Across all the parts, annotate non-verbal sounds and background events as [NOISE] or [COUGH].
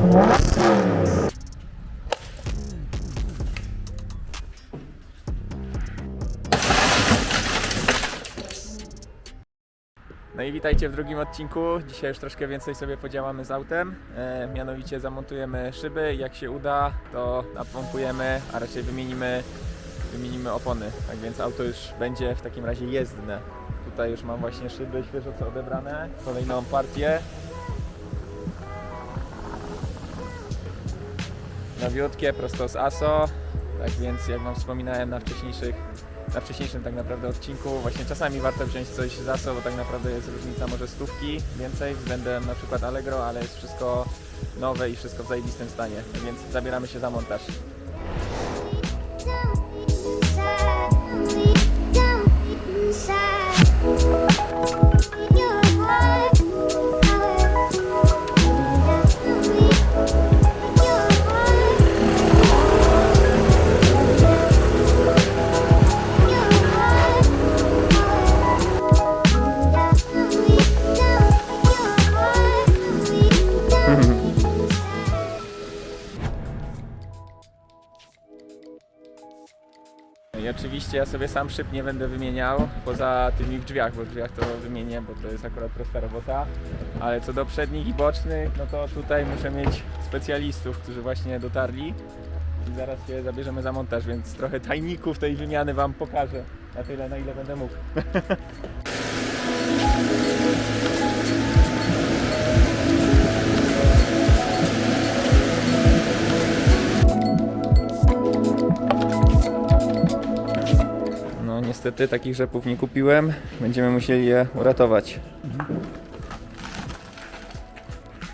No i witajcie w drugim odcinku. Dzisiaj już troszkę więcej sobie podziałamy z autem. E, mianowicie zamontujemy szyby. Jak się uda, to napompujemy, a raczej wymienimy, wymienimy opony. Tak więc auto już będzie w takim razie jezdne. Tutaj już mam właśnie szyby świeżo co odebrane. Kolejną partię. Nowiutkie, prosto z ASO. Tak więc jak Wam wspominałem na wcześniejszych na wcześniejszym tak naprawdę odcinku. Właśnie czasami warto wziąć coś za co, bo tak naprawdę jest różnica może stówki więcej względem na przykład Allegro, ale jest wszystko nowe i wszystko w zajebistym stanie. Więc zabieramy się za montaż. I oczywiście ja sobie sam szyb nie będę wymieniał, poza tymi w drzwiach, bo w drzwiach to wymienię, bo to jest akurat prosta robota. Ale co do przednich i bocznych, no to tutaj muszę mieć specjalistów, którzy właśnie dotarli. I zaraz się zabierzemy za montaż, więc trochę tajników tej wymiany Wam pokażę. Na tyle, na ile będę mógł. [LAUGHS] niestety takich rzepów nie kupiłem. Będziemy musieli je uratować.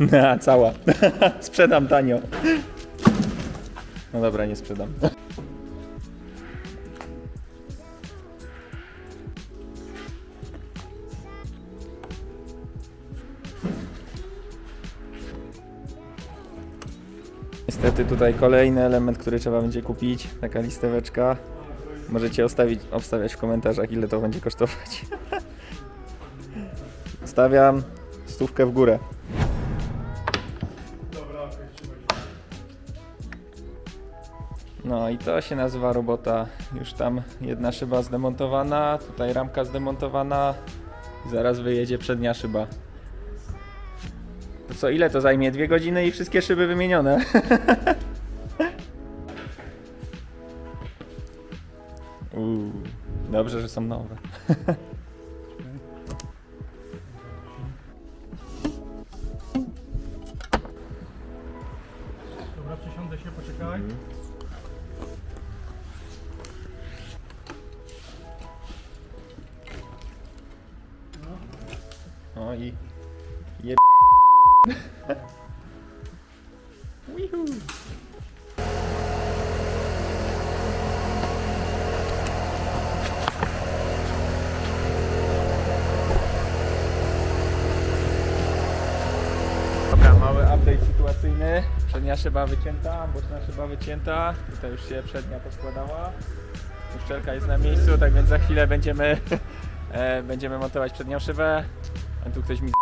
[LAUGHS] Na, cała. [LAUGHS] sprzedam tanio. No dobra, nie sprzedam. Niestety tutaj kolejny element, który trzeba będzie kupić. Taka listeweczka. Możecie ostawić, obstawiać w komentarzach, ile to będzie kosztować. Stawiam stówkę w górę. No i to się nazywa robota. Już tam jedna szyba zdemontowana, tutaj ramka zdemontowana. Zaraz wyjedzie przednia szyba. To co, ile to zajmie? Dwie godziny i wszystkie szyby wymienione. [LAUGHS] dobrze, że są nowe. Dobra, przesiądę się, poczekaj. Przednia szyba wycięta, boczna szyba wycięta. Tutaj już się przednia poskładała. Uszczelka jest na miejscu, tak więc za chwilę będziemy, [LAUGHS] e, będziemy montować przednią szybę. A tu ktoś mi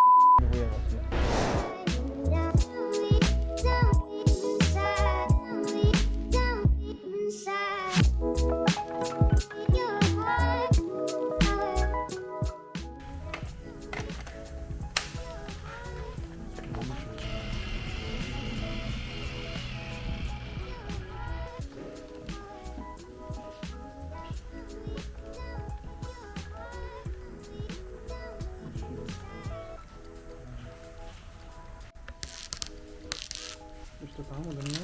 Tam ode mnie.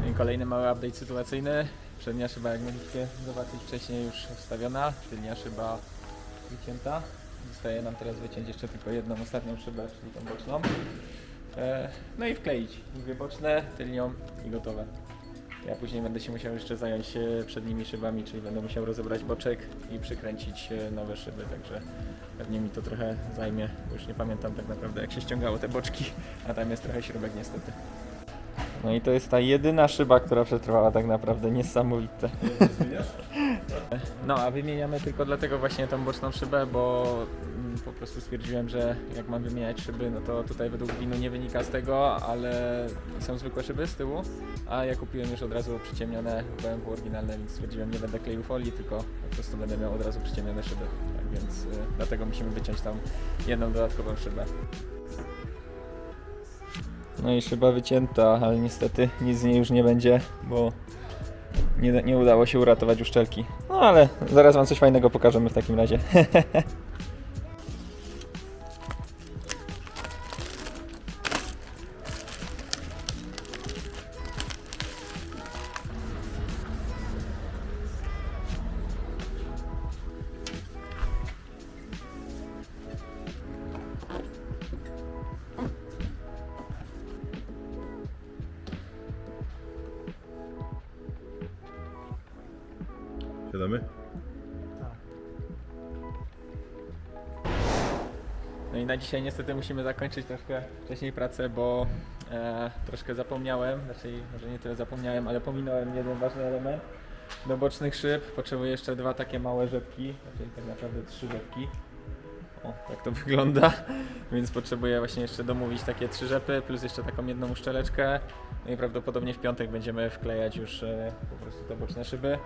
No I kolejny mały update sytuacyjny. Przednia szyba, jak mogliście zobaczyć wcześniej, już wstawiona. Tylnia szyba wycięta. Zostaje nam teraz wyciąć jeszcze tylko jedną ostatnią szybę, czyli tą boczną. E, no i wkleić dwie boczne, tylnią i gotowe. Ja później będę się musiał jeszcze zająć e, przednimi szybami, czyli będę musiał rozebrać boczek i przykręcić e, nowe szyby, także pewnie mi to trochę zajmie. Już nie pamiętam tak naprawdę jak się ściągało te boczki, [LAUGHS] a tam jest trochę śrubek niestety. No i to jest ta jedyna szyba, która przetrwała tak naprawdę, niesamowite. [LAUGHS] No a wymieniamy tylko dlatego właśnie tą boczną szybę, bo po prostu stwierdziłem, że jak mam wymieniać szyby, no to tutaj według winu nie wynika z tego, ale są zwykłe szyby z tyłu, a ja kupiłem już od razu przyciemnione BMW oryginalne, więc stwierdziłem, nie będę kleił folii, tylko po prostu będę miał od razu przyciemnione szyby. Tak więc y, dlatego musimy wyciąć tam jedną dodatkową szybę. No i szyba wycięta, ale niestety nic z niej już nie będzie, bo nie, nie udało się uratować uszczelki. No ale zaraz wam coś fajnego pokażemy w takim razie. [LAUGHS] I na dzisiaj niestety musimy zakończyć troszkę wcześniej pracę, bo e, troszkę zapomniałem, znaczy może nie tyle zapomniałem, ale pominąłem jeden ważny element. Do bocznych szyb potrzebuję jeszcze dwa takie małe rzepki, czyli tak naprawdę trzy rzepki. O, tak to [LAUGHS] wygląda, więc potrzebuję właśnie jeszcze domówić takie trzy rzepy, plus jeszcze taką jedną uszczeleczkę. No i prawdopodobnie w piątek będziemy wklejać już e, po prostu te boczne szyby.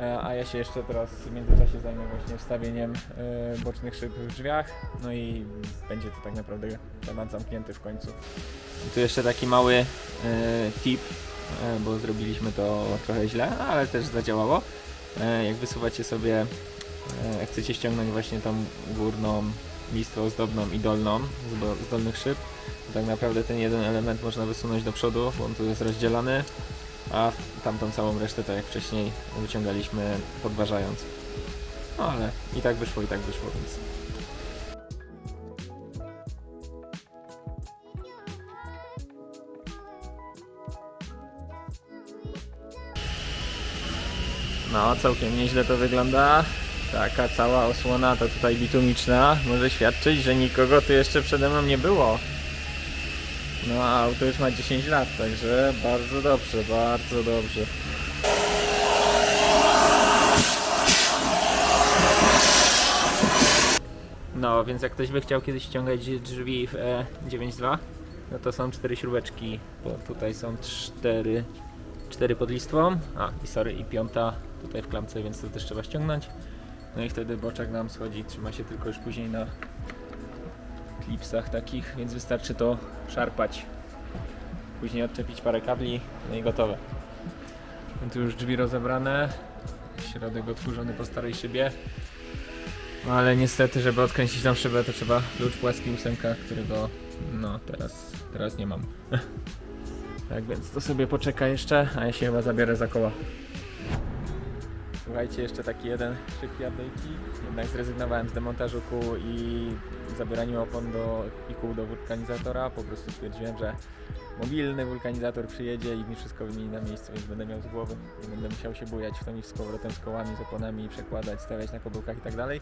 E, A ja się jeszcze teraz w międzyczasie zajmę właśnie wstawieniem e, bocznych szyb w drzwiach. No i będzie to tak naprawdę temat zamknięty w końcu. I tu jeszcze taki mały e, tip, bo zrobiliśmy to trochę źle, ale też zadziałało. Jak wysuwacie sobie, jak chcecie ściągnąć właśnie tą górną listwę ozdobną i dolną z, do, z dolnych szyb, to tak naprawdę ten jeden element można wysunąć do przodu, bo on tu jest rozdzielany a tamtą całą resztę, tak jak wcześniej, wyciągaliśmy podważając. No ale i tak wyszło, i tak wyszło, więc... No, całkiem nieźle to wygląda. Taka cała osłona to tutaj bitumiczna może świadczyć, że nikogo tu jeszcze przede mną nie było. No a auto już ma 10 lat, także bardzo dobrze, bardzo dobrze. No, więc jak ktoś by chciał kiedyś ściągać drzwi w E92, no to są cztery śrubeczki, bo tutaj są cztery, cztery pod listwą, a i sorry, i piąta tutaj w klamce, więc to też trzeba ściągnąć. No i wtedy boczek nam schodzi, trzyma się tylko już później na klipsach takich, więc wystarczy to szarpać. Później odczepić parę kabli, no i gotowe. Tu już drzwi rozebrane, środek otworzony po starej szybie. No ale niestety, żeby odkręcić tam szybę, to trzeba klucz płaski ósemka, którego no teraz, teraz nie mam. [LAUGHS] tak więc to sobie poczeka jeszcze, a ja się chyba zabiorę za koła. Słuchajcie, jeszcze taki jeden szybki update'ik. Jednak zrezygnowałem z demontażu kół i zabieraniu opon do, i kół do wulkanizatora. Po prostu stwierdziłem, że mobilny wulkanizator przyjedzie i mi wszystko wymieni na miejscu, więc będę miał z głowy. Nie będę musiał się bujać w i z powrotem z kołami, z oponami, przekładać, stawiać na kobyłkach i tak dalej.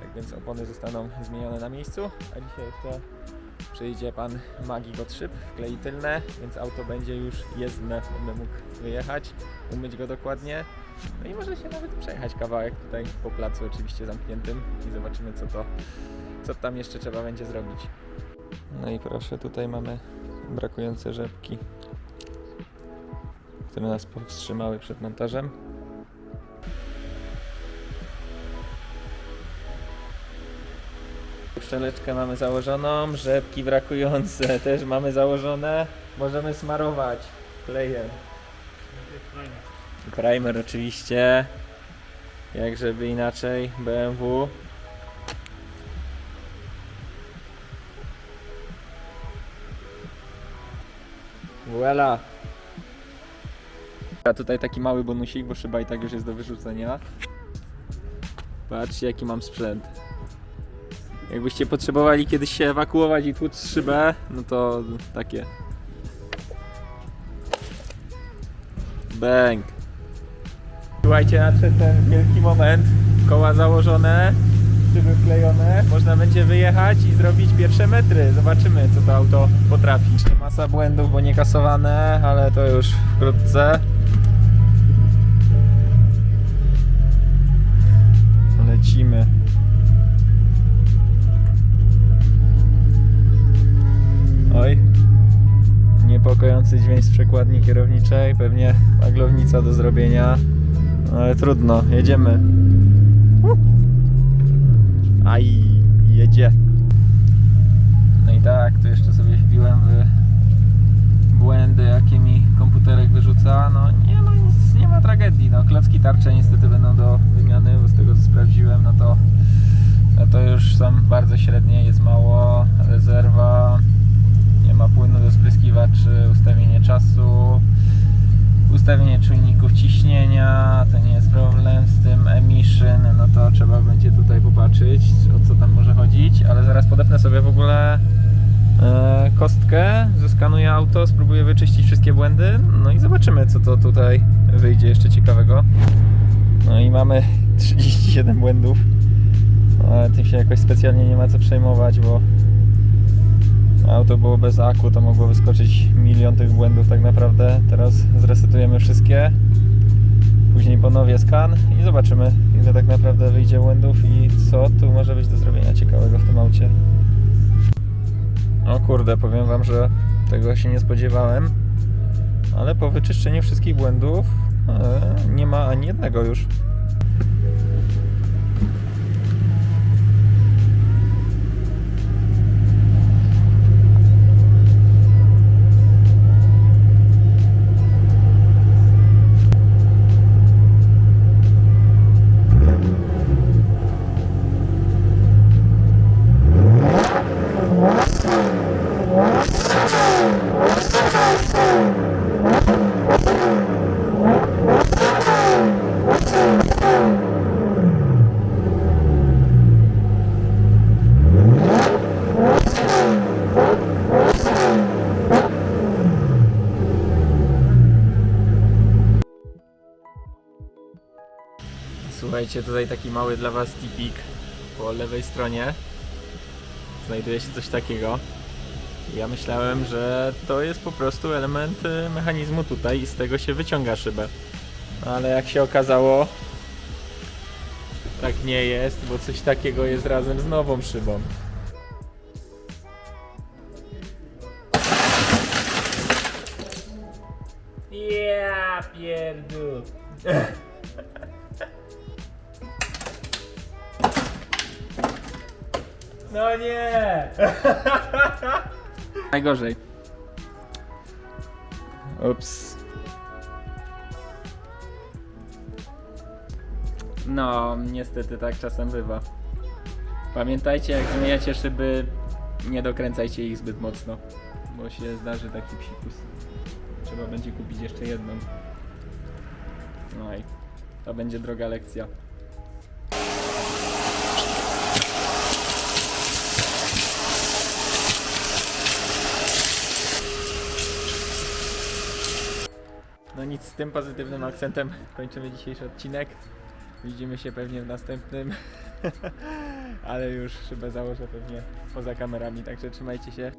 Tak więc opony zostaną zmienione na miejscu, a dzisiaj jeszcze przyjdzie pan magik od szyb, wklei tylne, więc auto będzie już jezdne, będę mógł wyjechać, umyć go dokładnie. No i może się nawet przejechać kawałek tutaj po placu oczywiście zamkniętym i zobaczymy co to, co tam jeszcze trzeba będzie zrobić. No i proszę, tutaj mamy brakujące rzepki, które nas powstrzymały przed montażem. Szczeleczkę mamy założoną, rzepki brakujące [LAUGHS] też mamy założone. Możemy smarować klejem. Primer oczywiście. Jak żeby inaczej, BMW. Voila! A tutaj taki mały bonusik, bo szyba i tak już jest do wyrzucenia. Patrzcie jaki mam sprzęt. Jakbyście potrzebowali kiedyś się ewakuować i tłuc szybę, no to takie. Bang! Słuchajcie, nadszedł ten wielki moment. Koła założone, szyby wklejone. Można będzie wyjechać i zrobić pierwsze metry. Zobaczymy, co to auto potrafi. Jeszcze masa błędów, bo nie kasowane, ale to już wkrótce. Lecimy. Oj. Niepokojący dźwięk z przekładni kierowniczej, pewnie maglownica do zrobienia no ale trudno, jedziemy. Aj, jedzie. No i tak, tu jeszcze sobie wbiłem w błędy, jakie mi komputerek wyrzuca. No nie, no nic, nie ma tragedii. No klocki tarcze niestety będą do wymiany, bo z tego co sprawdziłem, no to, no to już są bardzo średnie, jest mało, rezerwa, nie ma płynu do spryskiwaczy, ustawienie czasu, ustawienie czujników podepnę sobie w ogóle e, kostkę, zeskanuję auto, spróbuję wyczyścić wszystkie błędy, no i zobaczymy, co to tutaj wyjdzie jeszcze ciekawego. No i mamy [LAUGHS] 37 błędów, ale tym się jakoś specjalnie nie ma co przejmować, bo auto było bez aku, to mogło wyskoczyć milion tych błędów tak naprawdę. Teraz zresetujemy wszystkie, później ponownie skan i zobaczymy, ile tak naprawdę wyjdzie błędów i co tu może być do zrobienia ciekawego w tym aucie. O kurde, powiem wam, że tego się nie spodziewałem, ale po wyczyszczeniu wszystkich błędów e, nie ma ani jednego już. Słuchajcie, tutaj taki mały dla Was tipik po lewej stronie. Znajduje się coś takiego. Ja myślałem, że to jest po prostu element y, mechanizmu tutaj i z tego się wyciąga szybę. Ale jak się okazało, tak nie jest, bo coś takiego jest razem z nową szybą. Ja pierdol. No nie! [LAUGHS] Najgorzej. Ups. No, niestety tak czasem bywa. Pamiętajcie, jak zmieniacie szyby, nie dokręcajcie ich zbyt mocno, bo się zdarzy taki psikus. Trzeba będzie kupić jeszcze jedną. No i to będzie droga lekcja. No nic, z tym pozytywnym akcentem kończymy dzisiejszy odcinek. Widzimy się pewnie w następnym. [LAUGHS] Ale już szybę założę pewnie poza kamerami, także trzymajcie się.